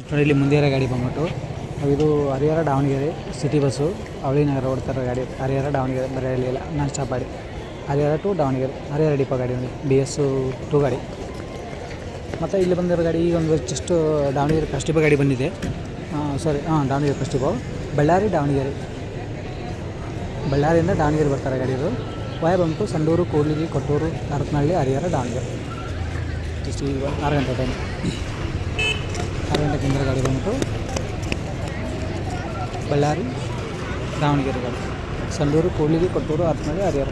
ನೋಡಿ, ಇಲ್ಲಿ ಮುಂದೆ ಗಾಡಿ ಬಂದ್ಬಿಟ್ಟು ಇದು ಹರಿಹರ ದಾವಣಗೆರೆ ಸಿಟಿ ಬಸ್ಸು ಅವಳಿ ನಗರ ಓಡ್ತಾರೆ ಗಾಡಿ ಹರಿಹರ ದಾವಣಗೆರೆ, ಬರೀ ಇಲ್ಲ, ನಾನು ಸ್ಟಾಪ್ ಗಾಡಿ ಹರಿಹರ ಟು ದಾವಣಗೆರೆ, ಹರಿಹರ ಡಿಪ ಗಾಡಿ ಒಂದು ಬಿ ಎಸ್ಸು ಟು ಗಾಡಿ. ಮತ್ತು ಇಲ್ಲಿ ಬಂದಿರೋ ಗಾಡಿ ಒಂದು ಜಸ್ಟ್ ದಾವಣಗೆರೆ ಫಸ್ಟ್ ಡಿಪೋ ಗಾಡಿ ಬಂದಿದೆ. ಸಾರಿ ಹಾಂ ದಾವಣಗೆರೆ ಫಸ್ಟ್ ಡಿಪೋ ಬಳ್ಳಾರಿ, ದಾವಣಗೆರೆ. ಬಳ್ಳಾರಿಯಿಂದ ದಾವಣಗೆರೆ ಬರ್ತಾರೆ ಗಾಡಿ ಇದು. ವಾಯ ಬಂದ್ಬಿಟ್ಟು ಸಂಡೂರು ಕೂಡ್ಲಿಗಿ ಕೊಟ್ಟೂರು ಹರಪನಹಳ್ಳಿ ಹರಿಹರ, ದಾವಣಗೆರೆ. ಜಸ್ಟ್ ಈಗ ಆರು ಗಂಟೆ ಟೈಮ್ ಗಂಟೆ ಕೇಂದ್ರ ಗಾಡಿ ಬಂದ್ಬಿಟ್ಟು ಬಳ್ಳಾರಿ, ದಾವಣಗೆರೆ ಗಾಡಿ. ಸಂಡೂರು ಕೂಡ್ಲಿಗಿ ಕೊಟ್ಟೂರು ಹರಪನಹಳ್ಳಿ ಹರಿಹರ.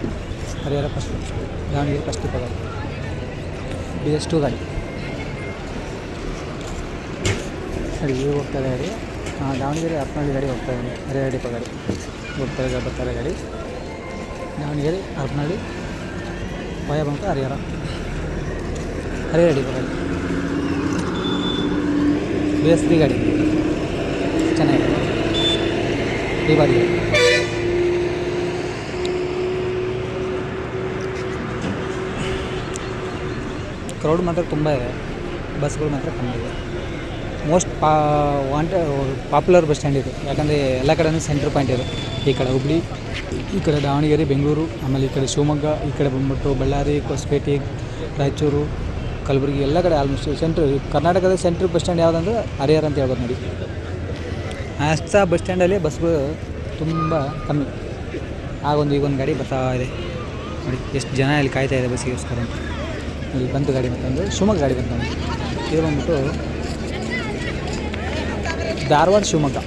ಹರಿಹರ ಫಸ್ಟ್ ದಾವಣಗೆರೆ ಫಸ್ಟ್ ಗಾಡಿ. ಬಿ ಎಸ್ ಟು ಗಾಡಿ. ಅಡಿಗೆ ಈಗ ಹೋಗ್ತಾ ಇದೆ ಗಾಡಿ. ಹಾಂ, ದಾವಣಗೆರೆ ಹರಪನಹಳ್ಳಿ ಗಾಡಿ ಹೋಗ್ತಾ ಇದೆ. ಹರಿಹರ ಡಿಪ ಗಾಡಿ. ಹೋಗ್ತಾರೆ ಬರ್ತಾರೆ ಗಾಡಿ. ದಾವಣಗೆರೆ ಹರಪನಹಳ್ಳಿ ಭಯ ಬಂತು ಹರಿಹರ. ಹರಿಹರ ಡಿಪ ಗಾಡಿ. ಬಿ ಎಸ್ ತ್ರೀ ಗಾಡಿ. ಚೆನ್ನಾಗಿದೆ. ಈ ಬಾರಿ ಕ್ರೌಡ್ ಮಾತ್ರ ತುಂಬ ಇದೆ. ಬಸ್ಗಳು ಮಾತ್ರ ಕಮ್ಮಿ ಇದೆ. ಮೋಸ್ಟ್ ಪಾ ವಾಂಟ ಪಾಪ್ಯುಲರ್ ಬಸ್ ಸ್ಟ್ಯಾಂಡ್ ಇದು. ಯಾಕಂದರೆ ಎಲ್ಲ ಕಡೆನೂ ಸೆಂಟ್ರ್ ಪಾಯಿಂಟ್ ಇದೆ. ಈ ಕಡೆ ಹುಬ್ಳಿ ಈ ಕಡೆ ದಾವಣಗೆರೆ ಬೆಂಗಳೂರು ಆಮೇಲೆ ಈ ಕಡೆ ಶಿವಮೊಗ್ಗ, ಈ ಕಡೆ ಬಂದ್ಬಿಟ್ಟು ಬಳ್ಳಾರಿ ಹೊಸಪೇಟೆ ರಾಯಚೂರು ಕಲಬುರಗಿ ಎಲ್ಲ ಕಡೆ ಆಲ್ಮೋಸ್ಟ್ ಸೆಂಟ್ರ್ ಕರ್ನಾಟಕದ ಸೆಂಟ್ರ್ ಬಸ್ ಸ್ಟ್ಯಾಂಡ್ ಯಾವುದಂದ್ರೆ ಹರಿಹರ ಅಂತ ಹೇಳ್ಬೋದು ನೋಡಿ. ಅಷ್ಟ ಬಸ್ ಸ್ಟ್ಯಾಂಡಲ್ಲಿ ಬಸ್ಗಳು ತುಂಬ ಕಮ್ಮಿ. ಆಗೊಂದು ಈಗೊಂದು ಗಾಡಿ ಬರ್ತಾ ಇದೆ. ನೋಡಿ, ಎಷ್ಟು ಜನ ಇಲ್ಲಿ ಕಾಯ್ತಾ ಇದೆ ಬಸ್ಸಿಗೋಸ್ಕರ ಅಂತ. ಇಲ್ಲಿ ಬಂತು ಗಾಡಿ ಮತ್ತೊಂದು ಶಿವಮೊಗ್ಗ ಗಾಡಿ ಬಂತು. ಇದು ಬಂದ್ಬಿಟ್ಟು ಧಾರವಾಡ ಶಿವಮೊಗ್ಗ.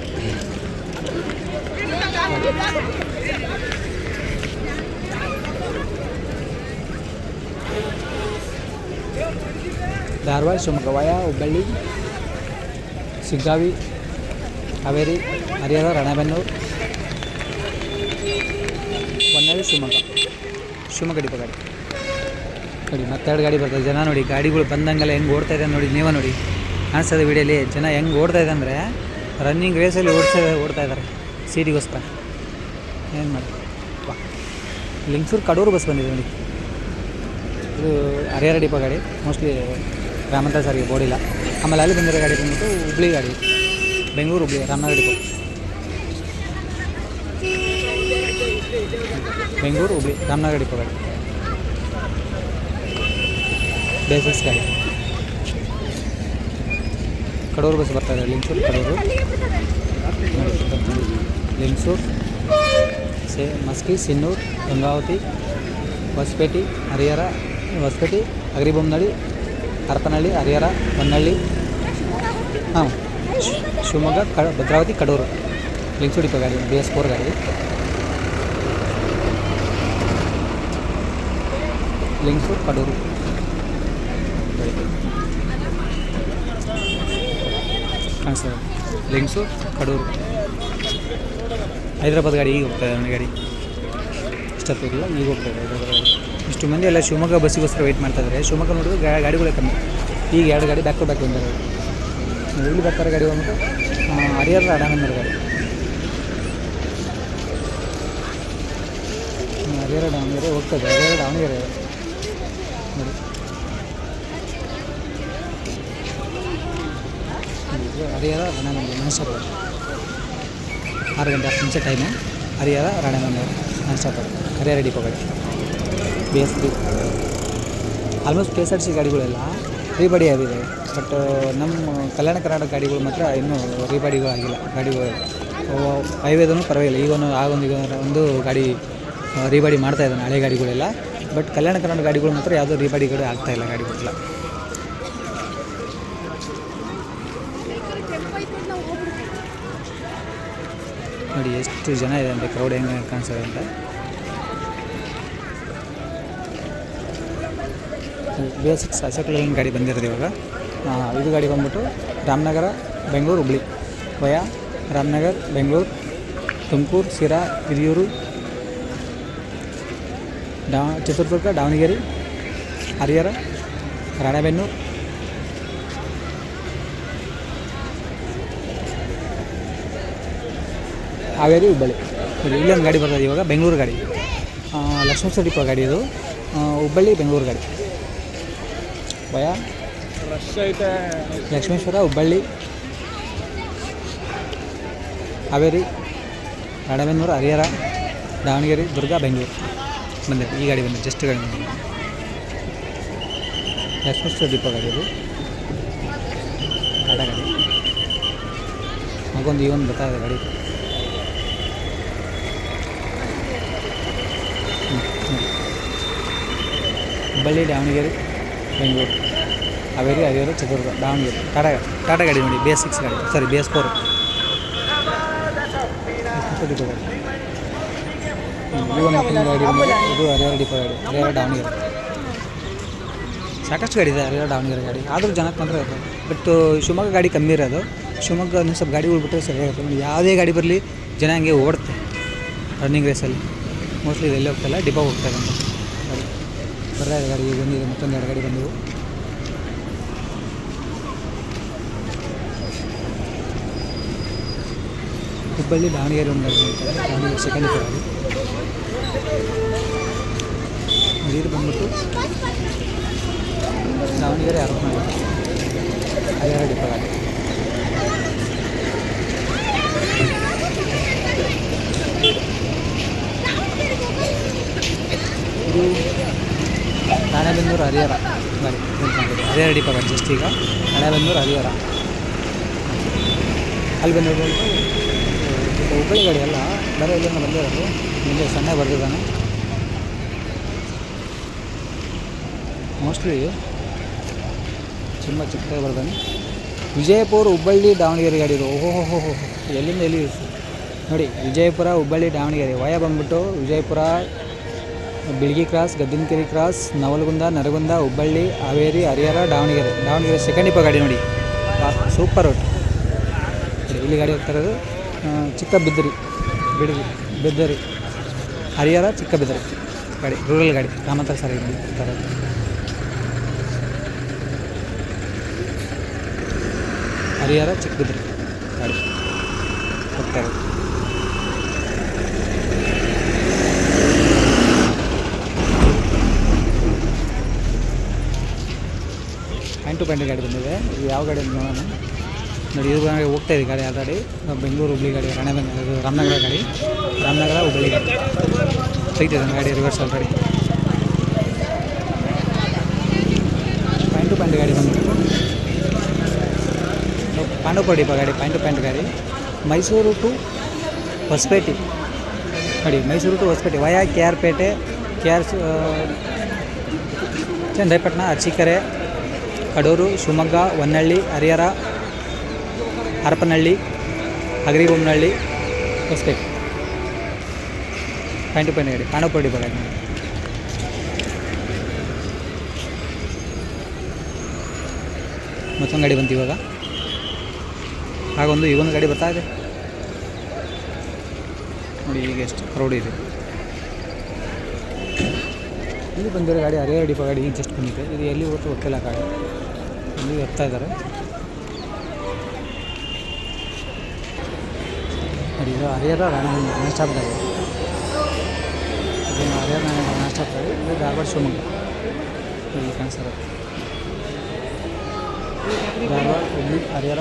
ಧಾರವಾಡ ಶಿವಮೊಗ್ಗ ವಾಯ ಹುಬ್ಬಳ್ಳಿ ಸಿಗ್ಗಾವಿ ಹಾವೇರಿ, ಹರಿಹರ, ರಣಬೆನ್ನೂರು, ಹೊನ್ನಾಳಿ, ಶಿವಮೊಗ್ಗ. ಶಿವಮೊಗ್ಗ ಡಿಪ ಗಾಡಿ ನೋಡಿ, ಮತ್ತೆರಡು ಗಾಡಿ ಬರ್ತದೆ ಜನ ನೋಡಿ, ಗಾಡಿಗಳು ಬಂದಂಗೆಲ್ಲ ಹೆಂಗೆ ಓಡ್ತಾ ಇದೆ ನೋಡಿ, ನೀವೇ ನೋಡಿ. ಕಾಣಿಸ್ತದೆ ವಿಡಿಯೋಲಿ, ಜನ ಹೆಂಗೆ ಓಡ್ತಾ ಇದೆ ಅಂದರೆ ರನ್ನಿಂಗ್ ರೇಸಲ್ಲಿ ಓಡಿಸ, ಓಡ್ತಾ ಇದ್ದಾರೆ ಸೀಟಿಗೋಸ್ಕರ. ಏನು ಮಾಡಿ? ವಾ. ಲಿಂಗ್ಸೂರು ಕಡೂರು ಬಸ್ ಬಂದಿದೆ ನೋಡಿ. ಇದು ಹರಿಹರ ಡಿಪೋ ಗಾಡಿ ಮೋಸ್ಟ್ಲಿ ಗ್ರಾಮಾಂತರ ಸಾರಿಗೆ ಬೋರ್ಡಿಲ್ಲ. ಆಮೇಲೆ ಅಲ್ಲಿ ಬಂದಿರೋ ಗಾಡಿ ಬಂದ್ಬಿಟ್ಟು ಹುಬ್ಳಿ ಗಾಡಿ. ಬೆಂಗಳೂರು ಹುಬ್ಳಿ, ರಾಮನಗರ ಹೋಗಿ ಬೆಂಗಳೂರು ಹುಬ್ಳಿ, ರಾಮನಗರ ಡಿಪೋ ಗಾಡಿ. ಬೇಸಿಕ್ಸ್ ಗಾಡಿ. ಕಡೂರು ಬಸ್ ಬರ್ತಾ ಇದೆ, ಲಿಂಗ್ಸೂರು, ಕಡೂರು. ಲಿಂಗ್ಸೂರು, ಸೇ, ಮಸ್ಕಿ, ಸಿನ್ನೂರು, ಗಂಗಾವತಿ, ಹೊಸಪೇಟೆ, ಹರಿಹರ, ಹೊಸಪೇಟೆ, ಅಗ್ರಿಬೊಮ್ಮನಹಳ್ಳಿ ಹರಪನಹಳ್ಳಿ ಹರಿಹರ, ಹೊನ್ನಳ್ಳಿ. ಹಾಂ. ಶಿವಮೊಗ್ಗ, ಕ, ಭದ್ರಾವತಿ, ಕಡೂರು. ಲಿಂಗ್ಸೂರು ಡಿಪೋ ಗಾಡಿ ಬಿ ಎಸ್ ಫೋರ್ ಗಾಡಿ. ಲಿಂಗ್ಸೂರು ಕಡೂರು. ಹಾಂ ಸರ್ ಲಿಂಗ್ಸೂರು ಕಡೂರು. ಹೈದ್ರಾಬಾದ್ ಗಾಡಿ ಈಗ ಹೋಗ್ತಾ ಗಾಡಿ. ಇಷ್ಟೊತ್ತಿಲ್ಲ ಈಗ ಹೋಗ್ತಾ ಇದೆ ಹೈದ್ರಾಬಾದ್ ಗಾಡಿ ಇಷ್ಟು ಮಂದಿ ಎಲ್ಲ ಶಿವಮೊಗ್ಗ ಬಸ್ಸಿಗೋಸ್ಕರ ವೆಯ್ಟ್ ಮಾಡ್ತಾ ಇದ್ದಾರೆ ಶಿವಮೊಗ್ಗ ನೋಡಿದ್ರೆ ಗಾಡಿಗಳೇ ಕಮ್ಮಿ. ಈಗ ಎರಡು ಗಾಡಿ ಬ್ಯಾಕ್ ಟು ಬ್ಯಾಕ್ ಬಂದಿದ್ದಾರೆ ಇಲ್ಲಿ ಬರ್ತಾರೆ ಗಾಡಿ ಬಂದ್ಬಿಟ್ಟು ಹರಿಯರ್ ಅಡಾನಂದರ ಗಾಡಿ. ಹರಿಹರ ದಾವಣಗೆರೆ ಹೋಗ್ತದೆ. ಹರಿಹರ ದಾವಣಗೆರೆ. ನೋಡಿ. ಹರಿಹರ ನಾನ್ ಸ್ಟಾಪ್ ಆರು ಗಂಟೆ ಹತ್ತು ನಿಮಿಷ time Harihar non stop Harihar depot ಗಾಡಿ. B S B almost K S R C ಗಾಡಿಗಳೆಲ್ಲ rebody ಆಗಿದೆ. ಬಟ್ ನಮ್ಮ ಕಲ್ಯಾಣ ಕರ್ನಾಟಕ ಗಾಡಿಗಳು ಮಾತ್ರ ಇನ್ನೂ ರೀಬಾಡಿಗಳು ಆಗಿಲ್ಲ. ಗಾಡಿಗಳು ಹೈವೇದೂ ಪರವಾಗಿಲ್ಲ. ಈಗ ಒಂದು ಆಗೊಂದು ಈಗ ಒಂದು ಗಾಡಿ ರೀಬಡಿ ಮಾಡ್ತಾ ಇದ್ದಾನೆ. ಹಳೆ ಗಾಡಿಗಳೆಲ್ಲ. ಬಟ್ ಕಲ್ಯಾಣ ಕರ್ನಾಟಕ ಗಾಡಿಗಳು ಮಾತ್ರ ಯಾವುದೋ ರೀಬಾಡಿಗಳು ಆಗ್ತಾಯಿಲ್ಲ ಗಾಡಿಗಳೆಲ್ಲ. ನೋಡಿ ಎಷ್ಟು ಜನ ಇದೆ ಅಂತ ಕ್ರೌಡ್ ಹೆಂಗೆ ಕಾಣಿಸ್ತದೆ ಅಂತ. ಬೇಸಿಕ್ಸ್ ಅಶೋಕ್ ಗಾಡಿ ಬಂದಿರೋದು ಇವಾಗ? ಇದು ಗಾಡಿ ಬಂದ್ಬಿಟ್ಟು ರಾಮನಗರ, ಬೆಂಗಳೂರು, ಹುಬ್ಳಿ. ವಯ ರಾಮನಗರ್, ಬೆಂಗಳೂರು, ತುಮಕೂರು ಸಿರಾ ಹಿರಿಯೂರು, ಡಾ, ಚಿತ್ರದುರ್ಗ, ದಾವಣಗೆರೆ, ಹರಿಹರ, ರಾಣೆಬೆನ್ನೂರು. ಹಾವೇರಿ ಹುಬ್ಬಳ್ಳಿ. ಇಲ್ಲೊಂದು ಗಾಡಿ ಬರ್ತದೆ ಇವಾಗ, ಬೆಂಗಳೂರು ಗಾಡಿ. ಲಕ್ಷ್ಮೀ ಲಕ್ಷ್ಮೇಶ್ವರ ಡಿಪೋ ಗಾಡಿ ಇದು. ಹುಬ್ಬಳ್ಳಿ, ಬೆಂಗಳೂರು ಗಾಡಿ. ಭಯ? ಲಕ್ಷ್ಮೇಶ್ವರ, ಹುಬ್ಬಳ್ಳಿ. ಹಾವೇರಿ ರಾಡಬೆನ್ನೂರು ಹರಿಹರ, ದಾವಣಗೆರೆ, ದುರ್ಗ, ಬೆಂಗಳೂರು. ಬಂದೆ, ಈ ಗಾಡಿ ಬಂದೆ ಜಸ್ಟ್ ಗಾಡಿ ಬಂದೆ. ಲಕ್ಷ್ಮೇಶ್ವರ ಡಿಪೋ ಗಾಡಿ ಟಾಟಾ ಗಾಡಿ. ಮಗೊಂದು ಈ ಒಂದು ಬರ್ತಾ ಇದೆ ಗಾಡಿ. ಹುಬ್ಬಳ್ಳಿ, ದಾವಣಗೆರೆ, ಬೆಂಗಳೂರು. ಹಾವೇರಿ, ಹರಿಹರ, ಚಿತ್ರದುರ್ಗ, ದಾವಣಗೆರೆ. ಟಾಟಾ ಟಾಟಾ ಗಾಡಿ ನೋಡಿ ಬಿ ಎಸ್ ಸಿಕ್ಸ್ ಗಾಡಿ. ಸಾರಿ ಬಿ ಎಸ್ ಫೋರ್ ಇದು ಹರಿಹರ ಡಿಪೋ ಗಾಡಿ, ಹರಿಹರ ದಾವಣಗೆರೆ. ಸಾಕಷ್ಟು ಗಾಡಿ ಇದೆ ಹರಿಹರ ದಾವಣಗೆರೆ ಗಾಡಿ. ಆದರೂ ಜನಕ್ಕೆ ಮಾತ್ರ ಇರ್ತದೆ ಬಟ್ ಶಿವಮೊಗ್ಗ ಗಾಡಿ ಕಮ್ಮಿ ಇರೋದು. ಶಿವಮೊಗ್ಗ ಒಂದು ಸ್ವಲ್ಪ ಗಾಡಿ ಬಿಟ್ಟರೆ ಸರಿಯಾಗುತ್ತೆ ಯಾವುದೇ ಗಾಡಿ ಬರಲಿ ಜನ ಹಂಗೆ ಓಡುತ್ತೆ ರನ್ನಿಂಗ್ ರೇಸಲ್ಲಿ ಮೋಸ್ಟ್ಲಿ ಇದು ಎಲ್ಲಿ ಹೋಗ್ತಲ್ಲ ಡಿಪೋ ಹೋಗ್ತಾರೆ ಅಂತ. ಬರ್ತಾ ಇದೆ ಗಾಡಿ ಈಗ ಬಂದಿದೆ ಮತ್ತೊಂದು ಎರಡು ಗಾಡಿ ಬಂದವು ಹುಬ್ಬಳ್ಳಿ ದಾವಣಗೆರೆ ಒಂದು ಗಾಡಿ ಬರ್ತಾರೆ ದಾವಣಗೆರೆ ಸೆಕೆಂಡ್ ಡಿಪೋ ಗಾಡಿ ನೋಡಿ, ಇದು ಬಂದ್ಬಿಟ್ಟು ದಾವಣಗೆರೆ ಹರಪನಹಳ್ಳಿ ಹರಿಹರ ಡಿಪೋ ಗಾಡಿ ಇದು ರಾಣೆಬೆನ್ನೂರು ಹರಿಹರ. ಗಾಡಿ ಹರಿಹರ ಡಿಪೋ ಜಸ್ಟ್ ಈಗ. ಹಳೆಬೆನ್ನೂರು ಹರಿಹರ. ಅಲ್ಲಿ ಇದು ಹುಬ್ಬಳ್ಳಿ ಗಾಡಿ ಅಲ್ಲ, ಬೇರೆ ಇಲ್ಲ ಬಂದಿರೋದು ಮುಂದೆ ಸಣ್ಣ ಬರ್ದಿದ್ದಾನೆ. ಮೋಸ್ಟ್ಲಿ ತುಂಬ ಚಿಕ್ಕದಾಗಿ ಬರ್ದಾನೆ. ವಿಜಯಪುರ ಹುಬ್ಬಳ್ಳಿ ದಾವಣಗೆರೆ ಗಾಡಿ ಇದು. ಓಹೋ, ಹೋ ಹೋ ಎಲ್ಲಿಂದ ಎಲ್ಲಿ ನೋಡಿ, ವಿಜಯಪುರ ಹುಬ್ಬಳ್ಳಿ ದಾವಣಗೆರೆ. ವಯ ಬಂದ್ಬಿಟ್ಟು Vijayapura Bilgi cross Gaddinakere cross Navalgund Nargund Hubballi Haveri Harihar Davangere. Davangere second ಇಪ್ಪ ಗಾಡಿ ನೋಡಿ. ಸೂಪರ್ ರೋಡ್ ಇಲ್ಲಿ ಗಾಡಿ ಹೋಗ್ತಾ ಇರೋದು. ಆ, ಚಿಕ್ಕ ಬಿದ್ದರಿ ಬಿಡಗಿ ಬಿದ್ದರಿ. ಹರಿಹರ ಚಿಕ್ಕ ಬಿದ್ದರಿ ಗಾಡಿ ರೂರಲ್ ಗಾಡಿ. ಗ್ರಾಮಾಂತರ ಸರ್ ಇಲ್ಲಿ ಇರೋದು. ಹರಿಹರ ಚಿಕ್ಕಬಿದ್ರಿ. ಗಾಡಿ. ಹೋಗ್ತಾ ಇರೋದು. ಪಾಯಿಂಟ್ ಗಾಡಿ ಬಂದಿದೆ. ಇದು ಯಾವ ಗಾಡಿ ಅಂತ ನೋಡೋಣ. ನೋಡಿ, ಇದು ಹೋಗ್ತಾ ಇದೆ ಗಾಡಿ ಆಲ್ರೆಡಿ. ಬೆಂಗಳೂರು ಹುಬ್ಳಿ ಗಾಡಿ ರಾಣೆಬೆನ್ನೂರು ಇದು ರಾಮನಗರ ಗಾಡಿ. ರಾಮನಗರ ಹುಬ್ಳಿ ಗಾಡಿ. ತೆಗ್ದಿದೆ ಗಾಡಿ reverse already point to point ಗಾಡಿ ಕೊಡಿ ಇಪ್ಪ ಗಾಡಿ ಪಾಯಿಂಟ್ ಟು ಪಾಯಿಂಟ್ ಗಾಡಿ. ಮೈಸೂರು ಟು ಹೊಸಪೇಟೆ. ನೋಡಿ, Mysuru to Hosapete. Via K R Pete, K R Chandrapatna Arsikere Kadur, Shivamogga, Honnali, Harihar, Harapanahalli, Hagaribommanahalli, Hosapete. Point point ಗಾಡಿ ಕಾಣಪಡಿ ಬರ ಮತ್ತೊಂದು ಗಾಡಿ ಬಂತು ಇವಾಗ. ಹಾಗೊಂದು ಈಗೊಂದು ಗಾಡಿ ಬರ್ತಾ ಇದೆ. ನೋಡಿ ಈಗ ಎಷ್ಟು ಕ್ರೌಡ್ ಇದೆ. ಇಲ್ಲಿ ಬಂದಿರೋ ಗಾಡಿ ಹರಿಹರ ಡಿಪೋ ಗಾಡಿ ಜಸ್ಟ್ ಬಂದಿದೆ. ಇದು ಎಲ್ಲಿ ಹೋಗ್ತು ಗೊತ್ತಿಲ್ಲ ಗಾಡಿ. ಇಲ್ಲಿ ಬರ್ತಾ ಇದ್ದಾರೆ. ಇದು ಹರಿಹರ ರಾಣ ನಾನ್ ಸ್ಟಾಪ್ ಗಾಡಿ ಇದು ಹರಿಹರ ರಾಣ ಸ್ಟಾಪ್ ಇದು ಧಾರವಾಡ ಶಿವಮೊಗ್ಗ. ಇಲ್ಲಿ ಕಾಣಿಸ್ತಾರೆ ಧಾರವಾಡ ಹುಬ್ಳಿ ಹರಿಹರ,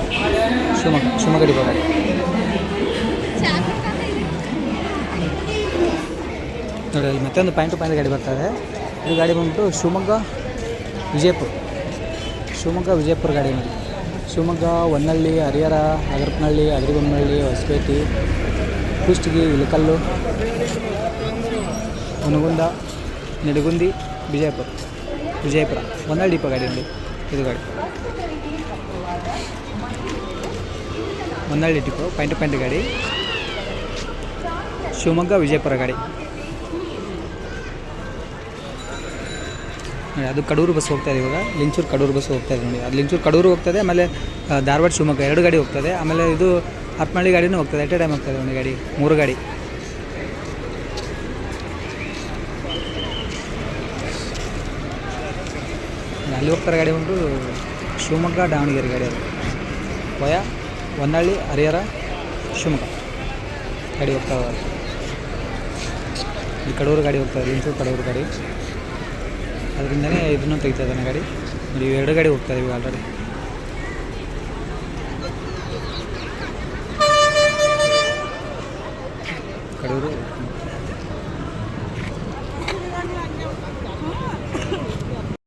ಶಿವಮೊಗ್ಗ ಶಿವಮೊಗ್ಗ ಡಿಪೋ ಗಾಡಿ ನೋಡಿ, ಅಲ್ಲಿ ಮತ್ತೊಂದು ಪಾಯಿಂಟ್ ಟು ಪಾಯಿಂಟ್ ಗಾಡಿ ಬರ್ತಾರೆ ಇದು ಗಾಡಿ ಬಂದ್ಬಿಟ್ಟು ಶಿವಮೊಗ್ಗ, ವಿಜಯಪುರ. ಶಿವಮೊಗ್ಗ ವಿಜಯಪುರ ಗಾಡಿ ನೋಡಿ ಶಿವಮೊಗ್ಗ, ಹೊನ್ನಳ್ಳಿ, ಹರಿಹರ ಹಗರಪನಹಳ್ಳಿ ಅಗರಿಬೊಮ್ಮನಹಳ್ಳಿ ಹೊಸಪೇಟೆ, ಕುಷ್ಟಗಿ, ಇಳಕಲ್ಲು ಹುನಗುಂದ ನಿಡಗುಂದಿ, ವಿಜಯಪುರ ವಿಜಯಪುರ, ಹೊನ್ನಳ್ಳಿ ಡಿಪೋ ಗಾಡಿ ನೋಡಿ ಇದು ಗಾಡಿ. Honnali depot, point to point ಗಾಡಿ. ಶಿವಮೊಗ್ಗ, ವಿಜಯಪುರ ಗಾಡಿ. ನೋಡಿ, ಅದು ಕಡೂರು ಬಸ್ ಹೋಗ್ತಾ ಇದೆ ಇವಾಗ. ಲಿಂಚೂರು ಕಡೂರು ಬಸ್ ಹೋಗ್ತಾ ಇದೆ ನೋಡಿ ಅದು ಲಿಂಚೂರು ಕಡೂರು ಹೋಗ್ತದೆ ಆಮೇಲೆ ಧಾರವಾಡ ಶಿವಮೊಗ್ಗ ಎರಡು ಗಾಡಿ ಹೋಗ್ತದೆ ಆಮೇಲೆ ಇದು ಹತ್ಮಳ್ಳಿ ಗಾಡಿನೂ ಹೋಗ್ತದೆ ಎಟ್ ಎ ಟೈಮ್ ಹೋಗ್ತದೆ ಒಂದು ಗಾಡಿ ಮೂರು ಗಾಡಿ. ಅಲ್ಲಿ ಹೋಗ್ತಾರೆ ಗಾಡಿ ಉಂಟು ಶಿವಮೊಗ್ಗ ದಾವಣಗೆರೆ ಗಾಡಿ ಅದು. ವಯ ಹೊನ್ನಳ್ಳಿ ಹರಿಹರ ಶಿವಮೊಗ್ಗ ಗಾಡಿ ಹೋಗ್ತಾವೆ ಈ ಕಡೂರು ಗಾಡಿ ಹೋಗ್ತದೆ ಲಿಂಚೂರು ಕಡೂರು ಗಾಡಿ. ಅದರಿಂದನೇ ಇದನ್ನು ತೆಗಿತಾ ಇದ್ದಾನೆ ಗಾಡಿ. ನೋಡಿ ಎರಡು ಗಾಡಿ ಹೋಗ್ತಾ ಇದ್ದೀವಿ ಆಲ್ರೆಡಿ ಕಡೂರು.